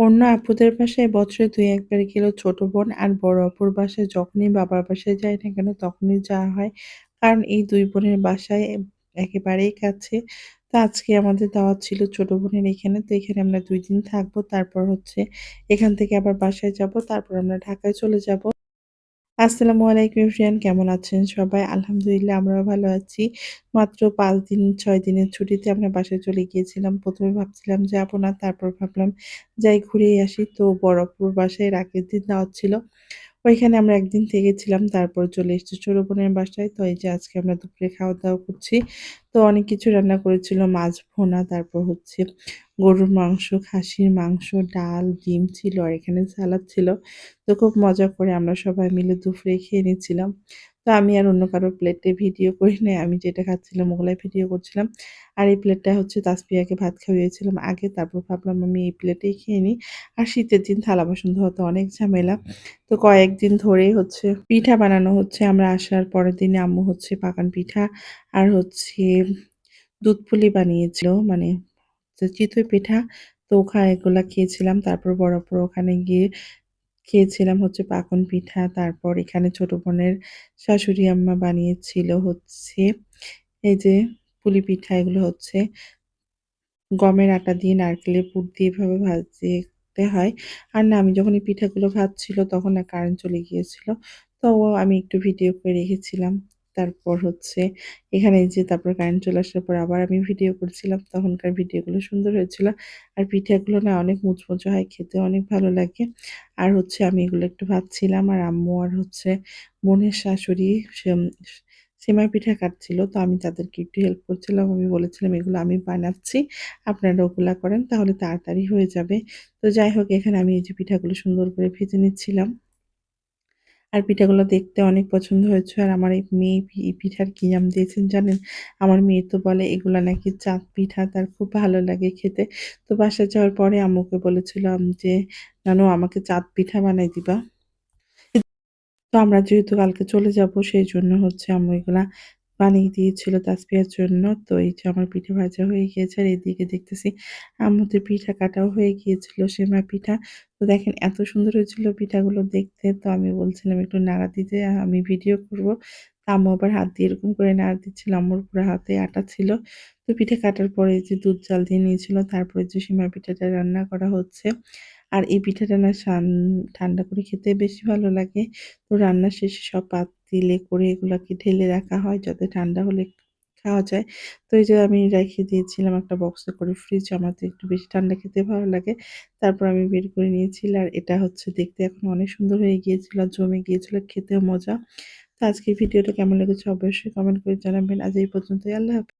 অন্য আপুদের বাসায় বছরে ২-১ বার গেলেও ছোট বোন আর বড় আপুর বাসায় যখনই বাবার বাসায় যায় না কেন তখনই যাওয়া হয়। কারণ এই দুই বোনের বাসায় একেবারেই কাছে। তো আজকে আমাদের দাওয়াত ছিল ছোট বোনের এখানে। তো এখানে আমরা দুই দিন থাকব। তারপর হচ্ছে এখান থেকে আবার বাসায় যাব। তারপর আমরা ঢাকায় চলে যাব। আসসালামু আলাইকুম ফ্রেন্ড কেমন আছেন সবাই? আলহামদুলিল্লাহ আমরাও ভালো আছি। মাত্র পাঁচ দিন, ছয় দিনের ছুটিতে আমরা বাসায় চলে গিয়েছিলাম। প্রথমে ভাবছিলাম যে আপনার তারপর ভাবলাম যাই ঘুরেই আসি। তো বরফপুর বাসায় রাগের দিন দাওয়াত ছিল। ওইখানে আমরা একদিন থেকেছিলাম। তারপর চলে এসেছি ছোটো বোনের বাসায়। তো এই যে আজকে আমরা দুপুরে খাওয়া-দাওয়া করছি। তো অনেক কিছু রান্না করেছিল। মাছ ভোনা তারপর হচ্ছে গরুর মাংস, খাসির মাংস, ডাল, ডিম ছিল আর এখানে সালাদ ছিল। তো খুব মজা করে আমরা সবাই মিলে দুপুরে খেয়ে নিচ্ছিলাম। তো আমি আর অন্য কারোর প্লেটে ভিডিও করি নাই। আমি যেটা খাচ্ছিলাম, ওগুলাই ভিডিও করছিলাম। আর এই প্লেটটা হচ্ছে তাসফিয়াকে ভাত খাইয়েছিলাম আগে। তারপর ভাবলাম আমি এই প্লেটেই খেয়ে নিই। আর শীতের দিন থালা-বাসন ধোয়া তো অনেক ঝামেলা। তো কয়েকদিন ধরেই হচ্ছে পিঠা বানানো হচ্ছে। আমরা আসার পরের দিনে আম্মু হচ্ছে পাকান পিঠা আর হচ্ছে দুধ পুলি বানিয়েছিল। মানে চিতই পিঠা। তো ওখানে এগুলা খেয়েছিলাম। তারপর আপুর ওখানে গিয়ে খেয়েছিলাম হচ্ছে পাকন পিঠা। তারপর এখানে ছোট বোনের শাশুড়ি আম্মা বানিয়েছিল হচ্ছে এই যে পুলি পিঠা, এগুলো হচ্ছে গমের আটা দিয়ে নারকেলের পুর দিয়ে এভাবে ভাজতে হয়। আর না, আমি যখন এই পিঠাগুলো ভাজছিল তখন না কারেন্ট চলে গিয়েছিল। তো আমি একটু ভিডিও করে রেখেছিলাম। তারপর হচ্ছে এখানে যে তারপর কারেন্ট চলে আসার পর আবার আমি ভিডিও করছিলাম। তখনকার ভিডিওগুলো সুন্দর হয়েছিল। আর পিঠাগুলো না অনেক মুচমুচে হয়, খেতে অনেক ভালো লাগে। আর হচ্ছে আমি এগুলো একটু ভাবছিলাম আর আম্মু আর হচ্ছে বোনের শাশুড়ি সেম সেমাই পিঠা কাটছিল। তো আমি তাদেরকে একটু হেল্প করছিলাম। আমি বলেছিলাম এগুলো আমি বানাচ্ছি। আপনারা ওগুলা করেন তাহলে তাড়াতাড়ি হয়ে যাবে। তো যাই হোক এখানে আমি এই যে পিঠাগুলো সুন্দর করে ভেজে নিচ্ছিলাম। আর পিঠাগুলো দেখতে অনেক পছন্দ হয়েছে। আর আমার এই মেয়ে পিঠার কি নাম দিয়েছেন জানেন? আমার মেয়ে তো বলে এগুলো নাকি চাঁদ পিঠা তার খুব ভালো লাগে খেতে। তো বাসা যাওয়ার পরে আম্মুকে বলেছিলাম যে, জানো আমাকে চাঁদ পিঠা বানাই দিবা?" তো আমরা যেহেতু কালকে চলে যাব সেই জন্য হচ্ছে আম্মু এগুলা বানিয়ে দিয়েছিল তাসফিয়ার জন্য। তো এই যে আমার পিঠে ভাজা হয়ে গিয়েছে আর এদিকে দেখতেছি আম্মুদের পিঠা কাটাও হয়ে গিয়েছিল সেমা পিঠা। তো দেখেন এত সুন্দর হয়েছিল পিঠাগুলো দেখতে। তো আমি বলছিলাম একটু নাড়া দিতে, আমি ভিডিও করব। আম্মু আবার হাত দিয়ে এরকম করে নাড়া দিচ্ছিল। আম্মুর পুরো হাতে আটা ছিল। তো পিঠে কাটার পরে যে দুধ জাল দিয়ে নিয়েছিল, তারপরে যে সেমাই পিঠাটা রান্না করা হচ্ছে। আর এই পিঠাটা না ঠান্ডা করে খেতে বেশি ভালো লাগে। তো রান্না শেষে সব পাতিলে করে এগুলোকে ঢেলে রাখা হয় যাতে ঠান্ডা হলে খাওয়া যায়। তো এই যে আমি রেখে দিয়েছিলাম একটা বক্সে করে ফ্রিজ আমার তো একটু বেশি ঠান্ডা খেতে ভালো লাগে। তারপর আমি বের করে নিয়েছিলাম আর এটা হচ্ছে দেখতে এখন অনেক সুন্দর হয়ে গিয়েছিল জমে গিয়েছিল, খেতেও মজা। তো আজকের ভিডিওটা কেমন লেগেছে অবশ্যই কমেন্ট করে জানাবেন। আজ এই পর্যন্তই, আল্লাহ হাফেজ।